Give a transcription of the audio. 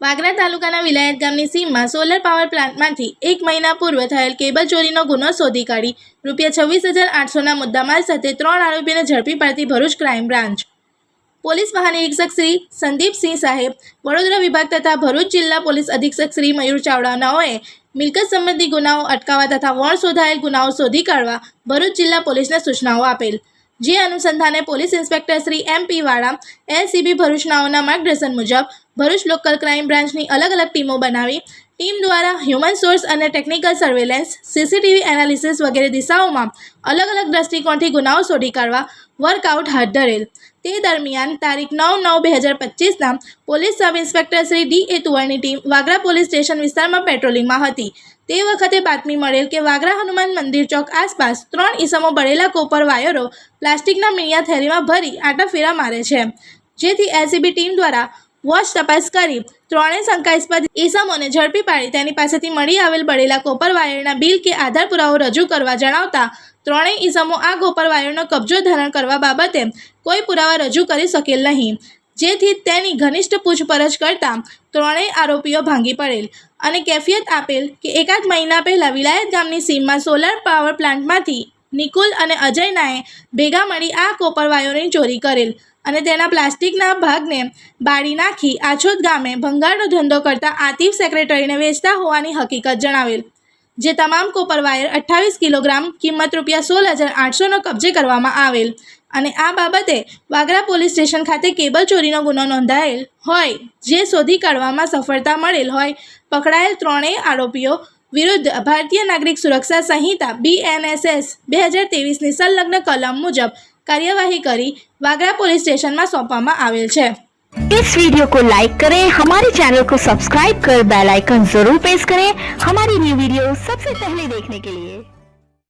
વાગરા તાલુકાના વિલાયત ગામની સીમમાં સોલર પાવર પ્લાન્ટમાંથી એક મહિના પૂર્વે થયેલ કેબલ ચોરીનો ગુનો શોધી કાઢી. રૂપિયા છવ્વીસ હજાર આઠસોના મુદ્દામાલ સાથે ત્રણ આરોપીને ઝડપી પાડતી ભરૂચ ક્રાઇમ બ્રાન્ચ પોલીસ મહાનિરીક્ષક શ્રી સંદીપસિંહ સાહેબ, વડોદરા વિભાગ તથા ભરૂચ જિલ્લા પોલીસ અધિક્ષક શ્રી મયુર ચાવડાનાઓએ મિલકત સંબંધી ગુનાઓ અટકાવવા તથા વણ શોધાયેલ ગુનાઓ શોધી કાઢવા ભરૂચ જિલ્લા પોલીસને સૂચનાઓ આપેલ. જે અનુસંધાને police inspector Shri M P Vala, LCB ભરૂચનાઓના માર્ગદર્શન મુજબ ભરૂચ લોકલ ક્રાઇમ બ્રાન્ચની અલગ અલગ ટીમો બનાવી ટીમ દ્વારા હ્યુમન સોર્સ અને ટેકનિકલ સર્વેલન્સ સીસીટીવી એનાલિસિસ વગેરે દિશાઓમાં અલગ અલગ દ્રષ્ટિકોણથી ગુનાઓ શોધી કાઢવા વર્કઆઉટ હાથ ધરેલ. તે દરમિયાન તારીખ નવ નવ બે હજાર પચીસના police sub inspector Shri D A તુવરની team Vagra police station વિસ્તારમાં પેટ્રોલિંગમાં હતી. તે વખતે બાતમી મળેલ કે વાગરા હનુમાન મંદિર ચોક આસપાસ ત્રણ ઈસમો બળેલા કોપર વાયરો પ્લાસ્ટિકના મીણિયા થેલીમાં ભરી આટા ફેરા મારે છે. જેથી એલસીબી ટીમ દ્વારા વોચ તપાસ કરી. ત્રણેય શંકાસ્પદ ઈસમોને ઝડપી પાડી તેની પાસેથી મળી આવેલ બળેલા કોપર વાયરના બિલ કે આધાર પુરાવો રજૂ કરવા જણાવતા, ત્રણેય ઈસમો આ કોપર વાયરનો કબજો ધારણ કરવા બાબતે કોઈ પુરાવા રજૂ કરી શકેલ નહીં. જેથી તેની ઘનિષ્ઠ પૂછપરછ કરતાં ત્રણેય આરોપીઓ ભાંગી પડેલ અને કેફિયત આપેલ કે એકાદ મહિના પહેલાં વિલાયત ગામની સીમમાં સોલર પાવર પ્લાન્ટમાંથી નિકુલ અને અજયનાએ ભેગા મળી આ કોપર વાયરોની ચોરી કરેલ અને તેના પ્લાસ્ટિકના ભાગને બાળી નાખી આછોદ ગામે ભંગારનો ધંધો કરતા આતિફ સેક્રેટરીને વેચતા હોવાની હકીકત જણાવેલ, જે તમામ કોપર વાયર અઠ્ઠાવીસ કિલોગ્રામ કિંમત રૂપિયા સોળ હજાર આઠસોનો કબજે કરવામાં આવેલ અને આ બાબતે વાગરા પોલીસ સ્ટેશન ખાતે કેબલ ચોરીનો ગુનો નોંધાયેલ હોય, જે શોધી કાઢવામાં સફળતા મળેલ હોય, પકડાયેલ ત્રણેય આરોપીઓ વિરુદ્ધ ભારતીય નાગરિક સુરક્ષા સંહિતા બીએનએસએસ બે હજાર તેવીસની સંલગ્ન કલમ મુજબ કાર્યવાહી કરી વાગરા પોલીસ સ્ટેશનમાં સોંપવામાં આવેલ છે इस वीडियो को लाइक करें हमारे चैनल को सब्सक्राइब कर बेल आइकन जरूर प्रेस करें हमारी न्यू वीडियो सबसे पहले देखने के लिए